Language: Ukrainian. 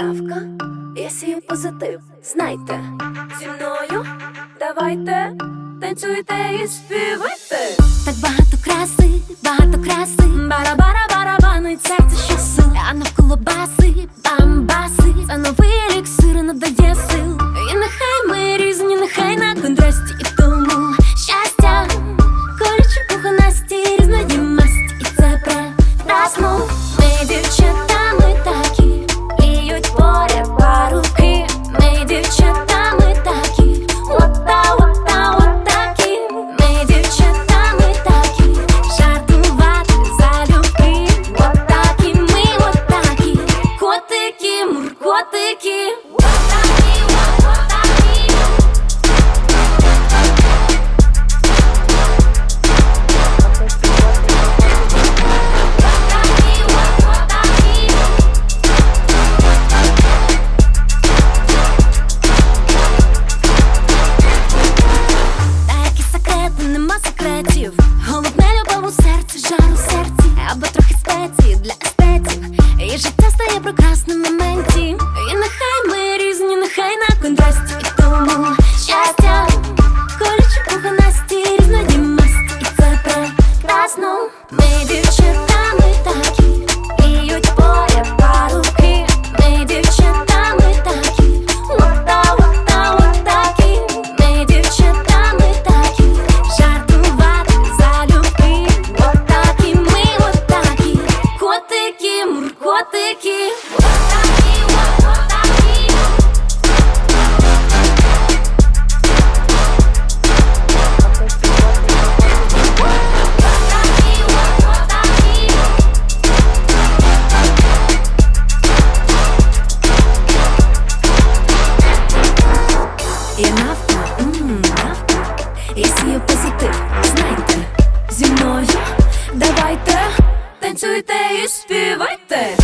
Навка, я сію позитив, знайте зі мною давайте танцюйте і співайте так багато краси. procrastinate і сію позитив. Знайте, зі мною давайте танцюйте і співайте.